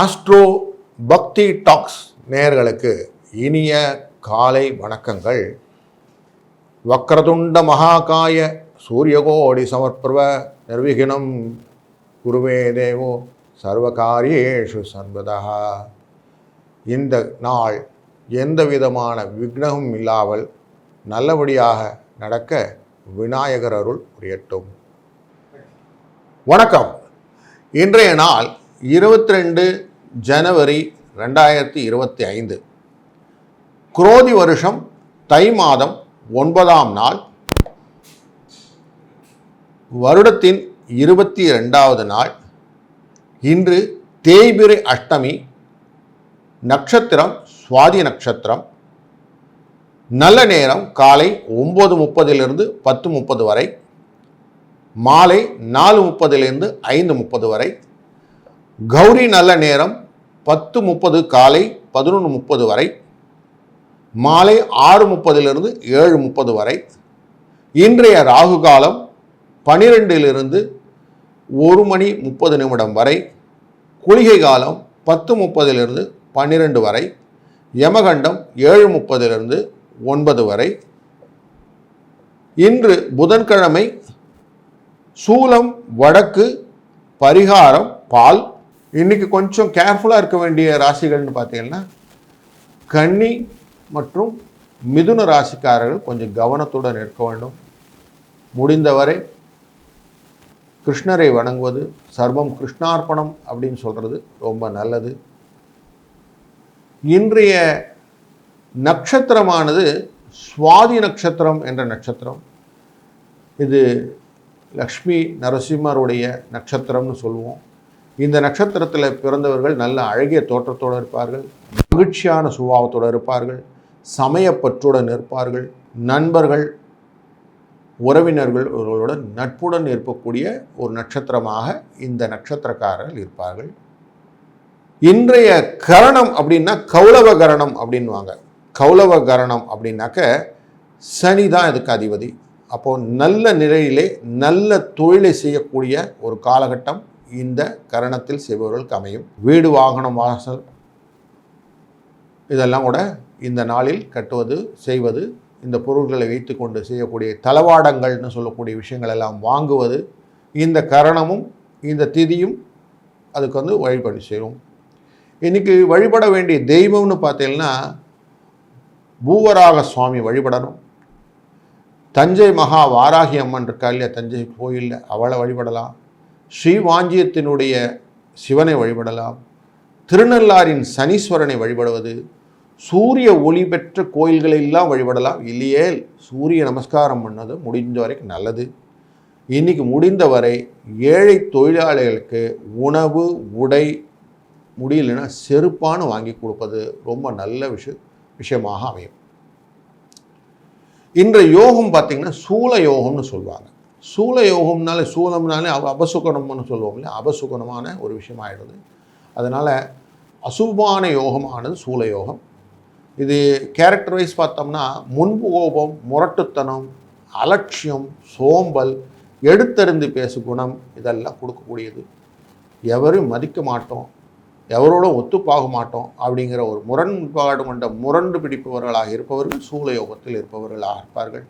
Astro பக்தி tax நேயர்களுக்கு இனிய காலை வணக்கங்கள். வக்ரதுண்ட மகாகாய சூரியகோடி சமர்ப்பிரவ நிர்விகினம். குருவே தேவோ சர்வகாரியேஷு சர்வதா இந்த நாள் எந்த விதமான விக்னமும் இல்லாமல் நல்லபடியாக நடக்க விநாயகர் அருள் புரியட்டும். வணக்கம். இன்றைய நாள் இருபத்தி ரெண்டு ஜனவரி ரெண்டாயிரத்தி இருபத்தி ஐந்து. குரோதி வருஷம் தை மாதம் ஒன்பதாம் நாள். வருடத்தின் இருபத்தி ரெண்டாவது நாள். இன்று தேய்பிரை அஷ்டமி நட்சத்திரம் சுவாதி நட்சத்திரம். நல்ல நேரம் காலை ஒம்பது முப்பதிலிருந்து பத்து முப்பது வரை. மாலை நாலு முப்பதிலிருந்து ஐந்து முப்பது வரை. கௌரி நல்ல நேரம் பத்து முப்பது காலை பதினொன்று முப்பது வரை மாலை ஆறு முப்பதிலிருந்து ஏழு முப்பது வரை இன்றைய ராகு காலம் பனிரெண்டிலிருந்து ஒரு மணி முப்பது நிமிடம் வரை குளிகை காலம் பத்து முப்பதிலிருந்து பன்னிரெண்டு வரை யமகண்டம் ஏழு முப்பதிலிருந்து ஒன்பது வரை. இன்று புதன்கிழமை சூலம் வடக்கு பரிகாரம் பால் இன்னைக்கு கொஞ்சம் கேர்ஃபுல்லாக இருக்க வேண்டிய ராசிகள்னு பார்த்தீங்கன்னா கன்னி மற்றும் மிதுன ராசிக்காரர்கள் கொஞ்சம் கவனத்துடன் இருக்க வேண்டும். முடிந்தவரை கிருஷ்ணரை வணங்குவது சர்வம் கிருஷ்ணார்ப்பணம் அப்படின்னு சொல்கிறது ரொம்ப நல்லது. இன்றைய நட்சத்திரமானது சுவாதி நட்சத்திரம் என்ற நட்சத்திரம். இது லக்ஷ்மி நரசிம்மருடைய நட்சத்திரம்னு சொல்லுவோம். இந்த நட்சத்திரத்தில் பிறந்தவர்கள் நல்ல அழகிய தோற்றத்தோடு இருப்பார்கள் மகிழ்ச்சியான சுபாவத்தோடு இருப்பார்கள் சமயப்பற்றுடன் இருப்பார்கள் நண்பர்கள் உறவினர்கள் இவர்களுடன் நட்புடன் இருக்கக்கூடிய ஒரு நட்சத்திரமாக இந்த நட்சத்திரக்காரர்கள் இருப்பார்கள். இன்றைய கரணம் அப்படின்னா கௌளவ கரணம் அப்படின்வாங்க கௌளவ கரணம் அப்படின்னாக்க சனி தான் இதுக்கு அதிபதி. அப்போது நல்ல நிலையிலே நல்ல தொழிலை செய்யக்கூடிய ஒரு காலகட்டம் இந்த கரணத்தில் செய்பவர்களுக்கு அமையும். வீடு வாகனம் வாசல் இதெல்லாம் கூட இந்த நாளில் கட்டுவது செய்வது இந்த பொருட்களை வைத்துக்கொண்டு செய்யக்கூடிய தளவாடங்கள்னு சொல்லக்கூடிய விஷயங்கள் எல்லாம் வாங்குவது இந்த கரணமும் இந்த திதியும் அதுக்கு வந்து வழிபாடு செய்வோம் இன்னைக்கு வழிபட வேண்டிய தெய்வம்னு பார்த்தீங்கன்னா பூவராக சுவாமி வழிபடணும். தஞ்சை மகா வாராகி அம்மன் இருக்கா இல்லையா? தஞ்சை கோயிலில் அவளை வழிபடலாம். ஸ்ரீவாஞ்சியத்தினுடைய சிவனை வழிபடலாம். திருநள்ளாரின் சனீஸ்வரனை வழிபடுவது சூரிய ஒளி பெற்ற கோயில்களெல்லாம் வழிபடலாம். இல்லையே சூரிய நமஸ்காரம் பண்ணது முடிந்த வரைக்கும் நல்லது. இன்னைக்கு முடிந்தவரை ஏழை தொழிலாளிகளுக்கு உணவு உடை முடியலன்னா செருப்பானு வாங்கி கொடுப்பது ரொம்ப நல்ல விஷய விஷயமாக அமையும். இன்றைய யோகம் பார்த்திங்கன்னா சூல யோகம்னு சொல்லுவாங்க. சூல யோகம்னாலே சூலம்னாலே அவ அபசுகணம்னு சொல்லுவோம் இல்லையா அபசுகணமான ஒரு விஷயம் ஆகிடுது அதனால் அசுபான யோகமானது சூல யோகம் இது கேரக்டர் வைஸ் பார்த்தோம்னா முன்பு கோபம் முரட்டுத்தனம் அலட்சியம் சோம்பல் எடுத்தறிந்து பேசு குணம் இதெல்லாம் கொடுக்கக்கூடியது. எவரும் மதிக்க மாட்டோம் எவரோட ஒத்துப்பாக மாட்டோம் அப்படிங்கிற ஒரு முரண்பாடு கொண்ட முரண்டு பிடிப்பவர்களாக இருப்பவர்கள் சூழ யோகத்தில் இருப்பவர்களாக இருப்பார்கள்.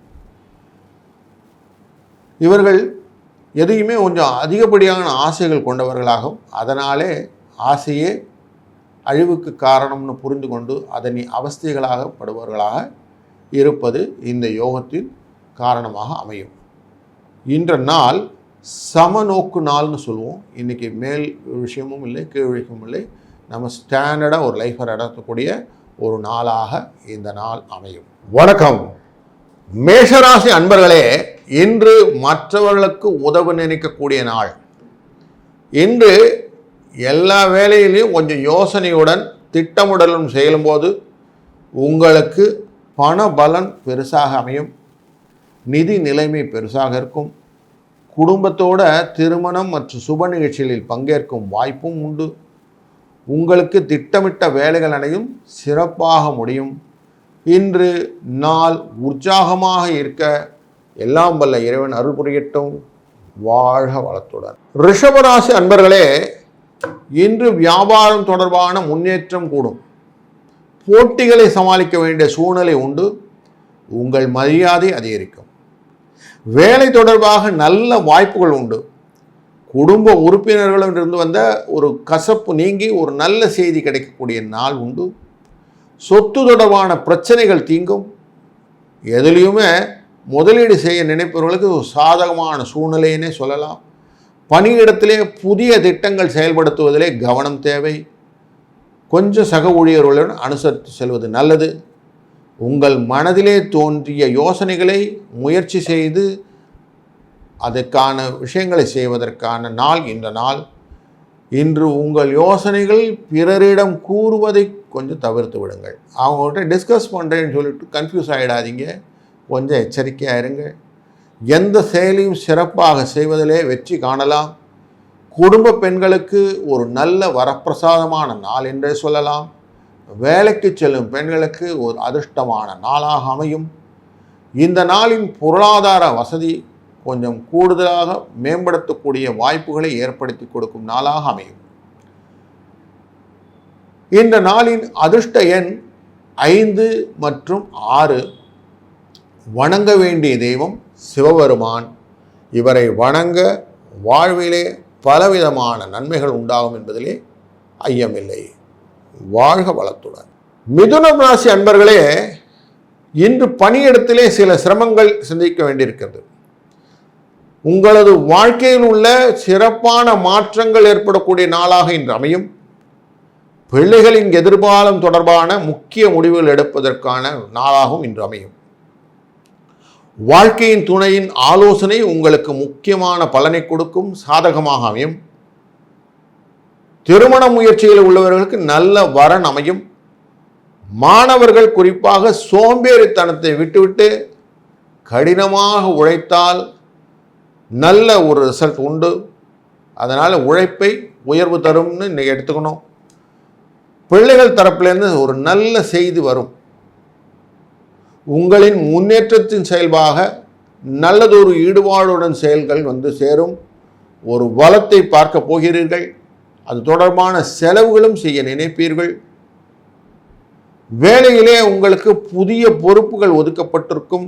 இவர்கள் எதையுமே கொஞ்சம் அதிகப்படியான ஆசைகள் கொண்டவர்களாகும் அதனாலே ஆசையே அழிவுக்கு காரணம்னு புரிந்து கொண்டு அதனை அவஸ்தைகளாக படுபவர்களாக இருப்பது இந்த யோகத்தின் காரணமாக அமையும். இன்ற நாள் சமநோக்கு நாள்னு சொல்லுவோம். இன்றைக்கி மேல் விஷயமும் இல்லை கீழ் விஷயமும் இல்லை. நம்ம ஸ்டாண்டர்டாக ஒரு லைஃப்பை நடத்தக்கூடிய ஒரு நாளாக இந்த நாள் அமையும். வணக்கம். மேஷராசி அன்பர்களே இன்று மற்றவர்களுக்கு உதவ நினைக்கக்கூடிய நாள். இன்று எல்லா வேலையிலையும் கொஞ்சம் யோசனையுடன் திட்டமிடலும் செய்யும்போது உங்களுக்கு பண பலன் பெருசாக அமையும். நிதி நிலைமை பெருசாக இருக்கும். குடும்பத்தோட திருமணம் மற்றும் சுப நிகழ்ச்சிகளில் பங்கேற்கும் வாய்ப்பும் உண்டு. உங்களுக்கு திட்டமிட்ட வேலைகள் அனையும் சிறப்பாக முடியும். இன்று நாள் உற்சாகமாக இருக்க எல்லாம் வல்ல இறைவன் அருள் புரியட்டும். வாழ்க வளத்துடன். ரிஷபராசி அன்பர்களே இன்று வியாபாரம் தொடர்பான முன்னேற்றம் கூடும். போட்டிகளை சமாளிக்க வேண்டிய சூழ்நிலை உண்டு. உங்கள் மரியாதை அதிகரிக்கும். வேலை தொடர்பாக நல்ல வாய்ப்புகள் உண்டு. குடும்ப உறுப்பினர்களிடமிருந்து வந்த ஒரு கசப்பு நீங்கி ஒரு நல்ல செய்தி கிடைக்கக்கூடிய நாள் உண்டு. சொத்து தொடர்பான பிரச்சனைகள் தீங்கும். எதுலேயுமே முதலீடு செய்ய நினைப்பவர்களுக்கு ஒரு சாதகமான சூழ்நிலையினே சொல்லலாம். பணியிடத்திலே புதிய திட்டங்கள் செயல்படுத்துவதிலே கவனம் தேவை. கொஞ்சம் சக ஊழியர்களுடன் அனுசரித்து செல்வது நல்லது. உங்கள் மனதிலே தோன்றிய யோசனைகளை முயற்சி செய்து அதற்கான விஷயங்களை செய்வதற்கான நாள் இந்த நாள். இன்று உங்கள் யோசனைகள் பிறரிடம் கூறுவதை கொஞ்சம் தவிர்த்து விடுங்கள். அவங்கள்ட்ட டிஸ்கஸ் பண்ணுறேன்னு சொல்லிட்டு கன்ஃபியூஸ் ஆகிடாதீங்க கொஞ்சம் எச்சரிக்கையாக இருங்கள் எந்த செயலையும் சிறப்பாக செய்வதிலே வெற்றி காணலாம். குடும்ப பெண்களுக்கு ஒரு நல்ல வரப்பிரசாதமான நாள் என்றே சொல்லலாம். வேலைக்கு செல்லும் பெண்களுக்கு ஒரு அதிர்ஷ்டமான நாளாக அமையும். இந்த நாளின் பொருளாதார வசதி கொஞ்சம் கூடுதலாக மேம்படுத்தக்கூடிய வாய்ப்புகளை ஏற்படுத்தி கொடுக்கும் நாளாக அமையும். இந்த நாளின் அதிர்ஷ்ட எண் ஐந்து மற்றும் ஆறு. வணங்க வேண்டிய தெய்வம் சிவபெருமான். இவரை வணங்க வாழ்விலே பலவிதமான நன்மைகள் உண்டாகும் என்பதிலே ஐயமில்லை. வாழ்க வளத்துடன். மிதுனம் ராசி அன்பர்களே இன்று பணியிடத்திலே சில சிரமங்கள் சிந்திக்க வேண்டியிருக்கிறது. உங்களது வாழ்க்கையில் உள்ள சிறப்பான மாற்றங்கள் ஏற்படக்கூடிய நாளாக இன்று அமையும். பிள்ளைகளின் எதிர்காலம் தொடர்பான முக்கிய முடிவுகள் எடுப்பதற்கான நாளாகவும் இன்று அமையும். வாழ்க்கையின் துணையின் ஆலோசனை உங்களுக்கு முக்கியமான பலனை கொடுக்கும் சாதகமாக அமையும். திருமண முயற்சியில் உள்ளவர்களுக்கு நல்ல வரன் அமையும். மாணவர்கள் குறிப்பாக சோம்பேறித்தனத்தை விட்டுவிட்டு கடினமாக உழைத்தால் நல்ல ஒரு ரிசல்ட் உண்டு. அதனால் உழைப்பை உயர்வு தரும்னு இன்னைக்கு எடுத்துக்கணும். பிள்ளைகள் தரப்புலேருந்து ஒரு நல்ல செய்தி வரும். உங்களின் முன்னேற்றத்தின் செயல்பாக நல்லதொரு ஈடுபாடுடன் செயல்கள் வந்து சேரும். ஒரு வளத்தை பார்க்க போகிறீர்கள். அது தொடர்பான செலவுகளும் செய்ய நினைப்பீர்கள். வேலையிலே உங்களுக்கு புதிய பொறுப்புகள் ஒதுக்கப்பட்டிருக்கும்.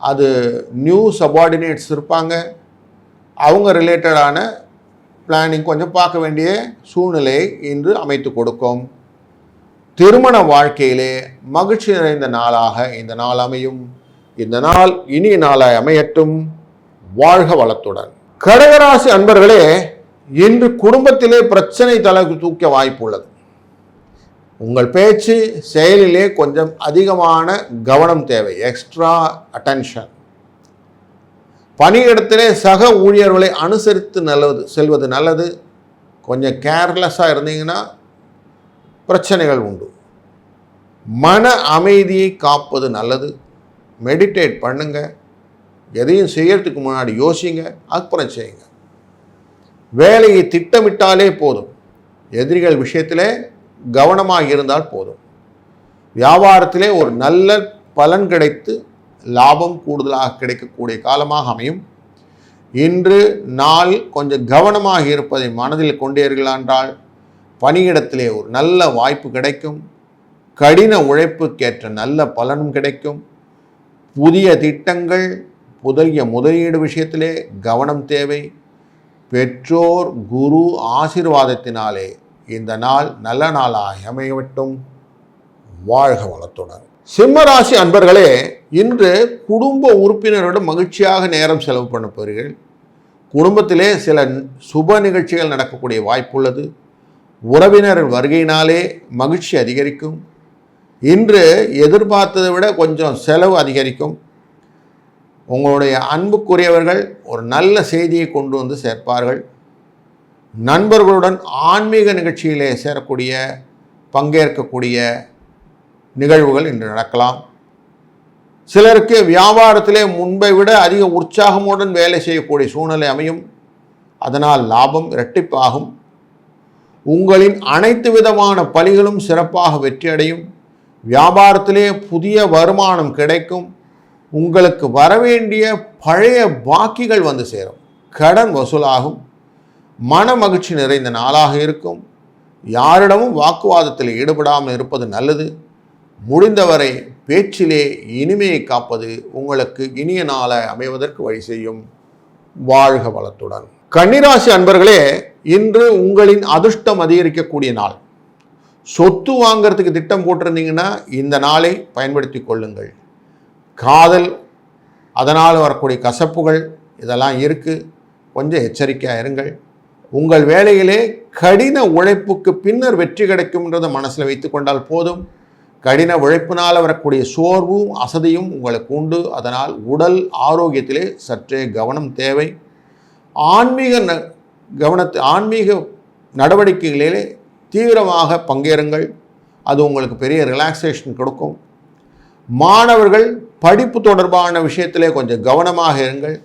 அது நியூ சபார்டினேட்ஸ் இருப்பாங்க. அவங்க ரிலேட்டடான பிளானிங் கொஞ்சம் பார்க்க வேண்டிய சூழ்நிலையை இன்று அமைத்து கொடுக்கும். திருமண வாழ்க்கையிலே மகிழ்ச்சி நிறைந்த நாளாக இந்த நாள் அமையும். இந்த நாள் இனிய நாளாய் அமையட்டும். வாழ்க வளத்துடன். கடகராசி அன்பர்களே இன்று குடும்பத்திலே பிரச்சனை தலை தூக்க வாய்ப்பு உள்ளது உங்கள் பேச்சு செயலிலே கொஞ்சம் அதிகமான கவனம் தேவை எக்ஸ்ட்ரா அட்டென்ஷன் பணியிடத்திலே சக ஊழியர்களை அனுசரித்து நல்லது செல்வது நல்லது. கொஞ்சம் கேர்லெஸ்ஸாக இருந்தீங்கன்னா பிரச்சனைகள் உண்டு. மன அமைதியை காப்பது நல்லது. மெடிடேட் பண்ணுங்க. எதையும் செய்யறதுக்கு முன்னாடி யோசிங்க. அப்புறம் செய்யுங்க. வேலையை திட்டமிட்டாலே போதும். எதிரிகள் விஷயத்தில் கவனமாக இருந்தால் போதும். வியாபாரத்திலே ஒரு நல்ல பலன் கிடைத்து லாபம் கூடுதலாக கிடைக்கக்கூடிய காலமாக அமையும். இன்று நாள் கொஞ்சம் கவனமாக இருப்பதை மனதில் கொண்டீர்கள் என்றால் பணியிடத்திலே ஒரு நல்ல வாய்ப்பு கிடைக்கும். கடின உழைப்புக்கேற்ற நல்ல பலனும் கிடைக்கும். புதிய திட்டங்கள் புதிய முதலீடு விஷயத்திலே கவனம் தேவை. பெற்றோர் குரு ஆசீர்வாதத்தினாலே இந்த நாள் நல்ல நாளாக அமையவிட்டும் வாழ்க வளத்துடன். சிம்மராசி அன்பர்களே இன்று குடும்ப உறுப்பினரோடு மகிழ்ச்சியாக நேரம் செலவு பண்ண போகிறீர்கள். குடும்பத்திலே சில சுப நிகழ்ச்சிகள் நடக்கக்கூடிய வாய்ப்புள்ளது உறவினர் வருகையினாலே மகிழ்ச்சி அதிகரிக்கும். இன்று எதிர்பார்த்ததை விட கொஞ்சம் செலவு அதிகரிக்கும். உங்களுடைய அன்புக்குரியவர்கள் ஒரு நல்ல செய்தியை கொண்டு வந்து சேர்ப்பார்கள். நண்பர்களுடன் ஆன்மீக நிகழ்ச்சியிலே சேரக்கூடிய பங்கேற்கக்கூடிய நிகழ்வுகள் இன்று நடக்கலாம். சிலருக்கு வியாபாரத்திலே முன்பை விட அதிக உற்சாகமுடன் வேலை செய்யக்கூடிய சூழ்நிலை அமையும். அதனால் லாபம் இரட்டிப்பாகும். உங்களின் அனைத்து விதமான பலிகளும் சிறப்பாக வெற்றியடையும். வியாபாரத்திலே புதிய வருமானம் கிடைக்கும். உங்களுக்கு வரவேண்டிய பழைய பாக்கிகள் வந்து சேரும். கடன் வசூலாகும். மன மகிழ்ச்சி நிறைந்த நாளாக இருக்கும். யாரிடமும் வாக்குவாதத்தில் ஈடுபடாமல் இருப்பது நல்லது. முடிந்தவரை பேச்சிலே இனிமையை காப்பது உங்களுக்கு இனிய நாளை அமைவதற்கு வழி செய்யும். வாழ்க வளத்துடன். கன்னிராசி அன்பர்களே இன்று உங்களின் அதிர்ஷ்டம் அதிகரிக்கக்கூடிய நாள். சொத்து வாங்கிறதுக்கு திட்டம் போட்டிருந்தீங்கன்னா இந்த நாளை பயன்படுத்தி கொள்ளுங்கள். காதல் அதனால் வரக்கூடிய கசப்புகள் இதெல்லாம் இருக்குது கொஞ்சம் எச்சரிக்கையாக இருங்கள். உங்கள் வேலையிலே கடின உழைப்புக்கு பின்னர் வெற்றி கிடைக்கும்ன்றதை மனசில் வைத்துக்கொண்டால் போதும். கடின உழைப்பினால் வரக்கூடிய சோர்வும் அசதியும் உங்களுக்கு உண்டு. அதனால் உடல் ஆரோக்கியத்திலே சற்றே கவனம் தேவை. ஆன்மீக ந கவனத்து ஆன்மீக நடவடிக்கைகளிலே தீவிரமாக பங்கேறுங்கள். அது உங்களுக்கு பெரிய ரிலாக்ஸேஷன் கொடுக்கும். மாணவர்கள் படிப்பு தொடர்பான விஷயத்திலே கொஞ்சம் கவனமாக இருங்கள்.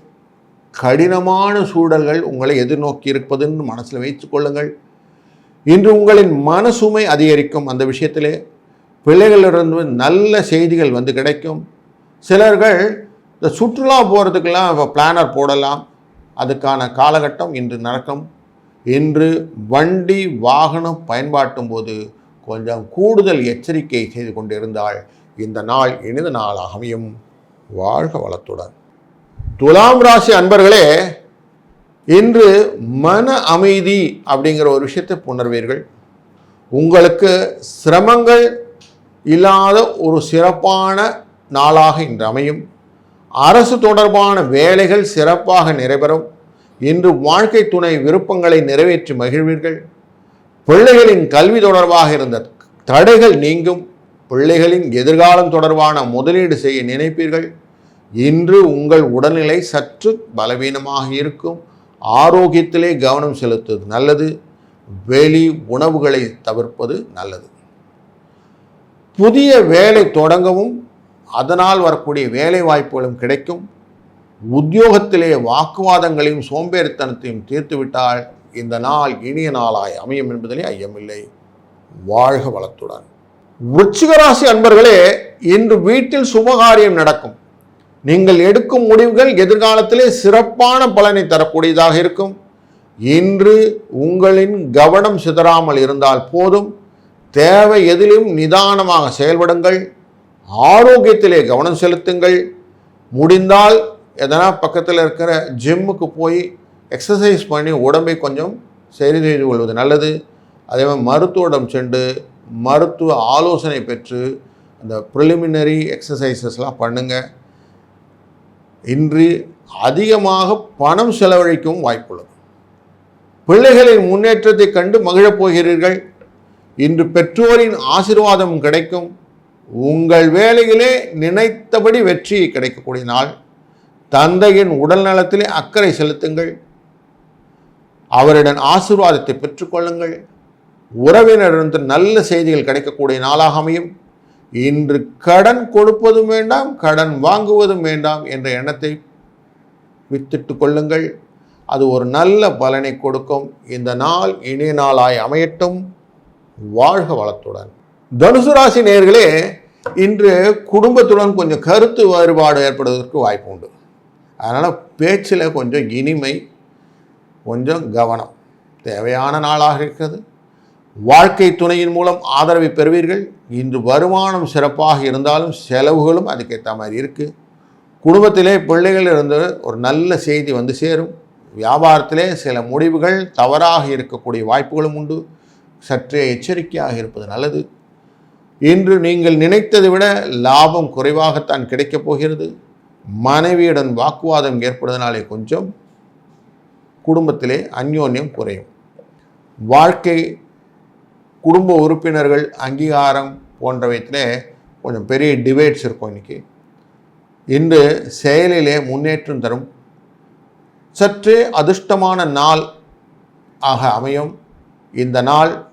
கடினமான சூழல்கள் உங்களை எதிர்நோக்கி இருப்பதுன்னு மனசில் வைத்துக் கொள்ளுங்கள். இன்று உங்களின் மனசுமை அதிகரிக்கும் அந்த விஷயத்திலே பிள்ளைகளிலிருந்து நல்ல செய்திகள் வந்து கிடைக்கும். சிலர்கள் இந்த சுற்றுலா போகிறதுக்கெல்லாம் இப்போ பிளானர் போடலாம். அதுக்கான காலகட்டம் இன்று நடக்கும். இன்று வண்டி வாகனம் பயன்பாட்டும் போது கொஞ்சம் கூடுதல் எச்சரிக்கை செய்து கொண்டிருந்தால் இந்த நாள் இனித நாளாக அமையும். வாழ்க வளத்துடன். துலாம் ராசி அன்பர்களே இன்று மன அமைதி அப்படிங்கிற ஒரு விஷயத்தை புணர்வீர்கள். உங்களுக்கு சிரமங்கள் இல்லாத ஒரு சிறப்பான நாளாக இன்று அமையும். அரசு தொடர்பான வேலைகள் சிறப்பாக நிறைவேறும். இன்று வாழ்க்கை துணை விருப்பங்களை நிறைவேற்றி மகிழ்வீர்கள். பிள்ளைகளின் கல்வி தொடர்பாக இருந்த தடைகள் நீங்கும். பிள்ளைகளின் எதிர்காலம் தொடர்பான முதலீடு செய்ய நினைப்பீர்கள். இன்று உங்கள் உடல்நிலை சற்று பலவீனமாக இருக்கும். ஆரோக்கியத்திலே கவனம் செலுத்துவது நல்லது. வெளி உணவுகளை தவிர்ப்பது நல்லது. புதிய வேலை தொடங்கவும் அதனால் வரக்கூடிய வேலை வாய்ப்புகளும் கிடைக்கும். உத்தியோகத்திலே வாக்குவாதங்களையும் சோம்பேறித்தனத்தையும் தீர்த்துவிட்டால் இந்த நாள் இனிய நாளாய் அமையும் என்பதிலே ஐயமில்லை. வாழ்க வளத்துடன். விருச்சிகராசி அன்பர்களே இன்று வீட்டில் சுபகாரியம் நடக்கும். நீங்கள் எடுக்கும் முடிவுகள் எதிர்காலத்திலே சிறப்பான பலனை தரக்கூடியதாக இருக்கும். இன்று உங்களின் கவனம் சிதறாமல் இருந்தால் போதும். தேவை எதிலும் நிதானமாக செயல்படுங்கள். ஆரோக்கியத்திலே கவனம் செலுத்துங்கள். முடிந்தால் எதனா பக்கத்தில் இருக்கிற ஜிம்முக்கு போய் எக்ஸசைஸ் பண்ணி உடம்பை கொஞ்சம் சரி செய்து கொள்வது நல்லது. அதே மாதிரி மருத்துவரிடம் சென்று மருத்துவ ஆலோசனை பெற்று அந்த ப்ரிலிமினரி எக்ஸசைசஸ்லாம் பண்ணுங்கள் இன்று அதிகமாக பணம் செலவழிக்கவும் வாய்ப்புள்ளது பிள்ளைகளின் முன்னேற்றத்தை கண்டு மகிழப் போகிறீர்கள். இன்று பெற்றோரின் ஆசிர்வாதம் கிடைக்கும். உங்கள் வேலையிலே நினைத்தபடி வெற்றி கிடைக்கக்கூடிய நாள். தந்தையின் உடல் நலத்திலே அக்கறை செலுத்துங்கள். அவரிடம் ஆசிர்வாதத்தை பெற்றுக்கொள்ளுங்கள் உறவினரிடந்து நல்ல செய்திகள் கிடைக்கக்கூடிய நாளாக அமையும். இன்று கடன் கொடுப்பதும் வேண்டாம் கடன் வாங்குவதும் வேண்டாம் என்ற எண்ணத்தை வித்திட்டு கொள்ளுங்கள். அது ஒரு நல்ல பலனை கொடுக்கும். இந்த நாள் இனிய நாளாய் அமையட்டும். வாழ்க வளத்துடன். தனுசு ராசி நேர்களே இன்று குடும்பத்துடன் கொஞ்சம் கருத்து வேறுபாடு ஏற்படுவதற்கு வாய்ப்பு உண்டு. அதனால் பேச்சில் கொஞ்சம் இனிமை கொஞ்சம் கவனம். தேவையான நாளாக இருக்கிறது. வாழ்க்கை துணையின் மூலம் ஆதரவை பெறுவீர்கள். இன்று வருமானம் சிறப்பாக இருந்தாலும் செலவுகளும் அதுக்கேற்ற மாதிரி இருக்குது குடும்பத்திலே பிள்ளைகள் இருந்து ஒரு நல்ல செய்தி வந்து சேரும். வியாபாரத்திலே சில முடிவுகள் தவறாக இருக்கக்கூடிய வாய்ப்புகளும் உண்டு. சற்றே எச்சரிக்கையாக இருப்பது நல்லது. இன்று நீங்கள் நினைத்ததை விட லாபம் குறைவாகத்தான் கிடைக்கப் போகிறது. மனைவியுடன் வாக்குவாதம் ஏற்படுவதனாலே கொஞ்சம் குடும்பத்திலே அந்யோன்யம் குறையும். வாழ்க்கை குடும்ப உறுப்பினர்கள் அங்கீகாரம் போன்றவற்றிலே கொஞ்சம் பெரிய டிபேட்ஸ் இருக்கும் இன்னைக்கு. இன்று செயலிலே முன்னேற்றம் தரும். சற்றே அதிர்ஷ்டமான நாள் ஆக அமையும். இந்த நாள்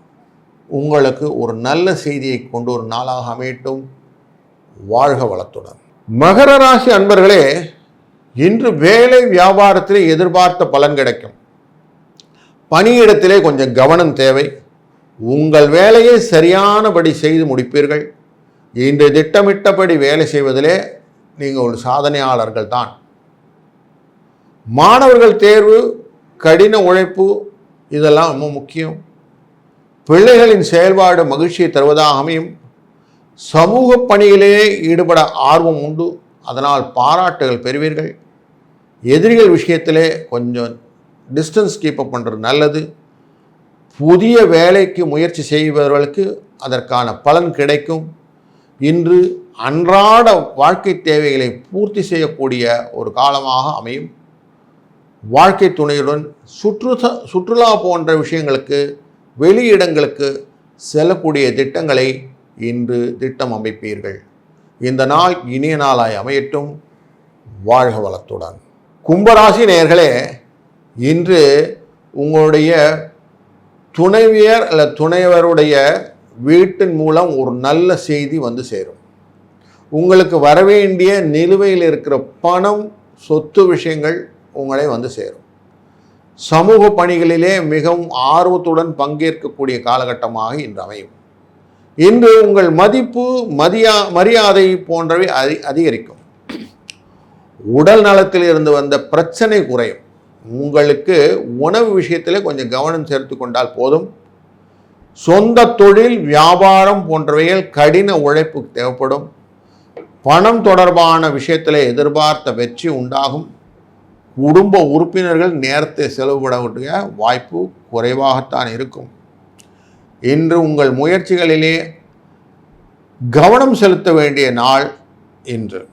உங்களுக்கு ஒரு நல்ல செய்தியை கொண்டு ஒரு நாளாக அமையட்டும். வாழ்க வளத்துடன். மகர ராசி அன்பர்களே இன்று வேலை வியாபாரத்திலே எதிர்பார்த்த பலன் கிடைக்கும். பணியிடத்திலே கொஞ்சம் கவனம் தேவை. உங்கள் வேலையை சரியானபடி செய்து முடிப்பீர்கள். இன்று திட்டமிட்டபடி வேலை செய்வதிலே நீங்கள் ஒரு சாதனையாளர்கள் தான். மாணவர்கள் தேர்வு கடின உழைப்பு இதெல்லாம் ரொம்ப முக்கியம். பிள்ளைகளின் செயல்பாடு மகிழ்ச்சியை தருவதாக அமையும். சமூக பணியிலே ஈடுபட ஆர்வம் உண்டு. அதனால் பாராட்டுகள் பெறுவீர்கள். எதிரிகள் விஷயத்திலே கொஞ்சம் டிஸ்டன்ஸ் கீப்பப் பண்ணுறது நல்லது. புதிய வேலைக்கு முயற்சி செய்பவர்களுக்கு அதற்கான பலன் கிடைக்கும். இன்று அன்றாட வாழ்க்கை தேவைகளை பூர்த்தி செய்யக்கூடிய ஒரு காலமாக அமையும். வாழ்க்கை துணையுடன் சுற்று சுற்றுலா போன்ற விஷயங்களுக்கு வெளியிடங்களுக்கு செல்லக்கூடிய திட்டங்களை இன்று திட்டம் அமைப்பீர்கள் இந்த நாள் இனிய நாளாய் அமையட்டும். வாழ்க வளத்துடன். கும்பராசி நேயர்களே இன்று உங்களுடைய துணைவியர் அல்ல துணைவருடைய வீட்டின் மூலம் ஒரு நல்ல செய்தி வந்து சேரும். உங்களுக்கு வரவேண்டிய நிலுவையில் இருக்கிற பணம் சொத்து விஷயங்கள் உங்களை வந்து சேரும். சமூக பணிகளிலே மிகவும் ஆர்வத்துடன் பங்கேற்கக்கூடிய காலகட்டமாக இன்று அமையும். இன்று உங்கள் மதிப்பு மதியா மரியாதை போன்றவை அதி அதிகரிக்கும். உடல் நலத்தில் இருந்து வந்த பிரச்சனை குறையும். உங்களுக்கு உணவு விஷயத்தில் கொஞ்சம் கவனம் சேர்த்து கொண்டால் போதும். சொந்த தொழில் வியாபாரம் போன்றவைகள் கடின உழைப்பு தேவைப்படும். பணம் தொடர்பான விஷயத்தில் எதிர்பார்த்த வெற்றி உண்டாகும். குடும்ப உறுப்பினர்கள் நேரத்தை செலவுபடக்கூடிய வாய்ப்பு குறைவாகத்தான் இருக்கும். இன்று உங்கள் முயற்சிகளிலே கவனம் செலுத்த வேண்டிய நாள் இன்று.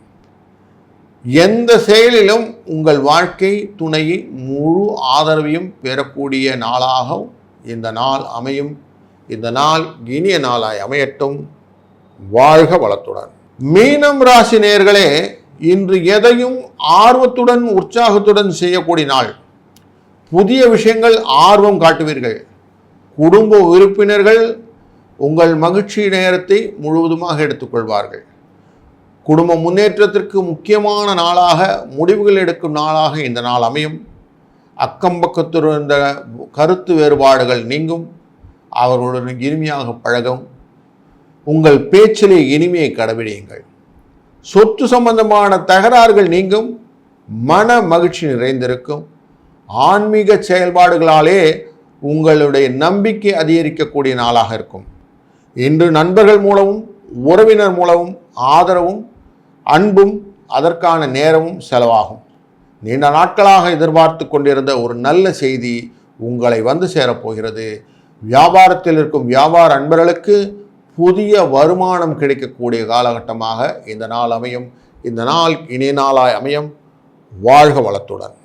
எந்த செயலிலும் உங்கள் வாழ்க்கை துணையை முழு ஆதரவையும் பெறக்கூடிய நாளாக இந்த நாள் அமையும். இந்த நாள் இனிய நாளாய் அமையட்டும். வாழ்க வளத்துடன். மீனம் ராசி நேர்களே இன்று எதையும் ஆர்வத்துடன் உற்சாகத்துடன் செய்யக்கூடிய நாள். புதிய விஷயங்கள் ஆர்வம் காட்டுவீர்கள். குடும்ப உறுப்பினர்கள் உங்கள் மகிழ்ச்சி நேரத்தை முழுவதுமாக எடுத்துக்கொள்வார்கள். குடும்ப முன்னேற்றத்திற்கு முக்கியமான நாளாக முடிவுகள் எடுக்கும் நாளாக இந்த நாள் அமையும். அக்கம் பக்கத்தில் இருந்த கருத்து வேறுபாடுகள் நீங்கும். அவர்களுடன் இனிமையாக பழகும் உங்கள் பேச்சிலே இனிமையை கடைபிடியுங்கள். சொத்து சம்பந்தமான தகராறுகள் நீங்கும். மன மகிழ்ச்சி நிறைந்திருக்கும். ஆன்மீக செயல்பாடுகளாலே உங்களுடைய நம்பிக்கை அதிகரிக்கக்கூடிய நாளாக இருக்கும். இன்று நண்பர்கள் மூலமும் உறவினர் மூலமும் ஆதரவும் அன்பும் அதற்கான நேரமும் செலவாகும். நீண்ட நாட்களாக எதிர்பார்த்து கொண்டிருந்த ஒரு நல்ல செய்தி உங்களை வந்து சேரப்போகிறது வியாபாரத்தில் இருக்கும் வியாபார அன்பர்களுக்கு புதிய வருமானம் கிடைக்கக்கூடிய காலகட்டமாக இந்த நாள் அமையும். இந்த நாள் இனிய நாளாய் அமையும். வாழ்க வளத்துடன்.